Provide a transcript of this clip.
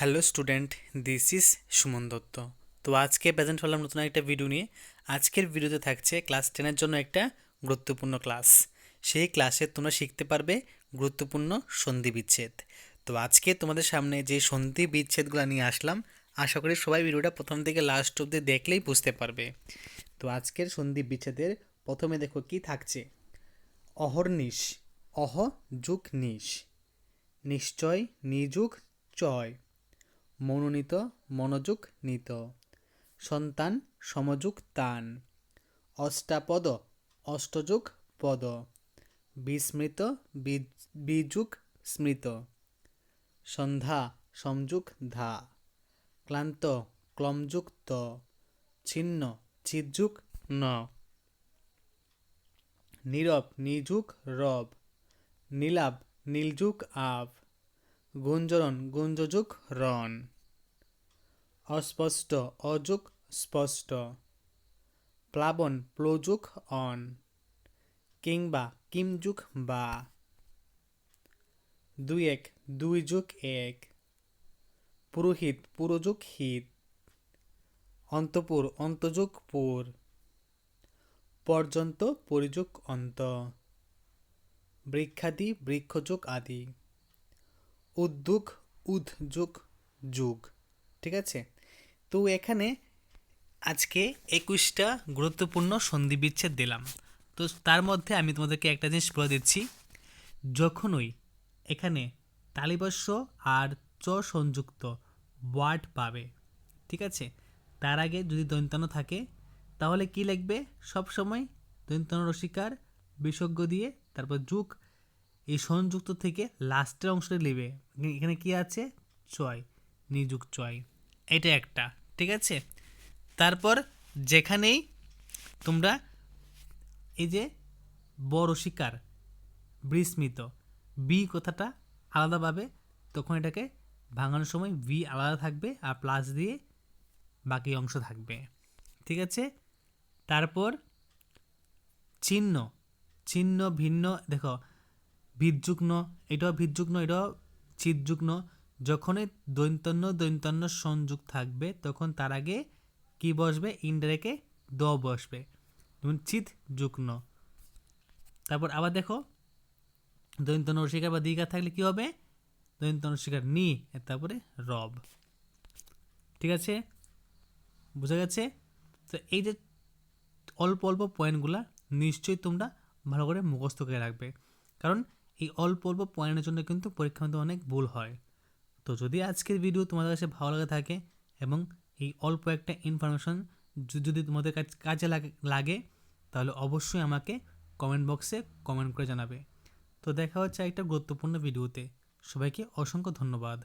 Hello student, this is Suman Dutta. তো আজকে present হলাম নতুন একটা ভিডিও নিয়ে। আজকের ভিডিওতে থাকছে ক্লাস টেনের জন্য একটা গুরুত্বপূর্ণ ক্লাস। সেই ক্লাসে তোমরা শিখতে পারবে গুরুত্বপূর্ণ সন্ধি বিচ্ছেদ। তো আজকে তোমাদের সামনে যে সন্ধি বিচ্ছেদগুলো নিয়ে আসলাম, আশা করি সবাই ভিডিওটা প্রথম থেকে লাস্ট অব্দি দেখলেই বুঝতে পারবে। তো আজকের সন্ধি বিচ্ছেদের প্রথমে দেখো কি থাকছে। অহর্নিশ অহ যুগ নিশ, নিশ্চয় নিযুগ চয়। মনোনীত, মনোযোগ নিত। সন্তান, সমযোগ তান। অষ্টাপদ, অষ্টযোগ পদ। বিস্মৃত বিযুগ স্মৃত। সন্ধ্যা, সমযুগ ধা। ক্লান্ত ক্লমযুক্ত ছিন্ন চিৎযুগ ন। নীরব, নিযুগ রব। নীলাভ, নীলযুগ আব গুঞ্জরণ, গুঞ্জযুগ রন অস্পষ্ট, অযুগ, স্পষ্ট। প্লাবন, প্লযুগ, অন। কিংবা, কিমযুগ, বা। দুই এক দুই যুগ এক। পুরোহিত, পুরোযুগ, হিত। অন্তপুর, অন্তযুগ, পুর। পর্যন্ত, পরিযুগ, অন্ত। বৃক্ষাদি, বৃক্ষযুগ, আদি। উদ্যোগ উদ্যোগ, যুগ, ঠিক আছে? তো এখানে আজকে একুশটা গুরুত্বপূর্ণ সন্ধি বিচ্ছেদ দিলাম। তো তার মধ্যে আমি তোমাদেরকে একটা জিনিস বলে দিচ্ছি। যখনই এখানে তালিবস্য আর চ সংযুক্ত ওয়ার্ড পাবে, ঠিক আছে? তার আগে যদি দন্তানো থাকে, তাহলে কি লিখবে? সব সময় দন্তানো রসিকার বিসর্গ দিয়ে, তারপর যুগ এই সংযুক্ত থেকে লাস্টের অংশটা নেবে। এখানে কি আছে? চয়, নিযুক্ত চয়। এটা একটা, ঠিক আছে? তারপর যেখানেই তোমরা এই যে বড় শিকার, বিস্মিত বি কথাটা আলাদা পাবে, তখন এটাকে ভাঙানোর সময় ভি আলাদা থাকবে আর প্লাস দিয়ে বাকি অংশ থাকবে, ঠিক আছে? তারপর চিহ্ন চিহ্ন ভিন্ন, দেখো ভিতযুগ্ন এটাও ভিতযুগ্ন এটাও চিৎযুগ্ন যখনই দৈন্তন্য দৈন্তন্য সংযুগ থাকবে, তখন তার আগে কি বসবে? ইনডাইরেক্টে দ বসবে। যেমন চিত যুগ্ন তারপর আবার দেখো দৈন্তন্য রসিকার বা দীঘা থাকলে কি হবে? দৈন্তন্য রসিকার নি তারপরে রব। ঠিক আছে? বুঝা গেছে? তো এই যে অল্প অল্প পয়েন্টগুলা নিশ্চয়ই তোমরা ভালো করে মুখস্থ করে রাখবে। কারণ এই অল্প অল্প পয়েন্টের জন্য কিন্তু পরীক্ষা মধ্যে অনেক ভুল হয়। তো যদি আজকের ভিডিও তোমাদের কাছে ভালো লাগে থাকে এবং এই অল্প একটা ইনফরমেশন যদি তোমাদের কাজে লাগে তাহলে অবশ্যই আমাকে কমেন্ট বক্সে কমেন্ট করে জানাবে। তো দেখা হচ্ছে একটা গুরুত্বপূর্ণ ভিডিওতে সবাইকে অসংখ্য ধন্যবাদ।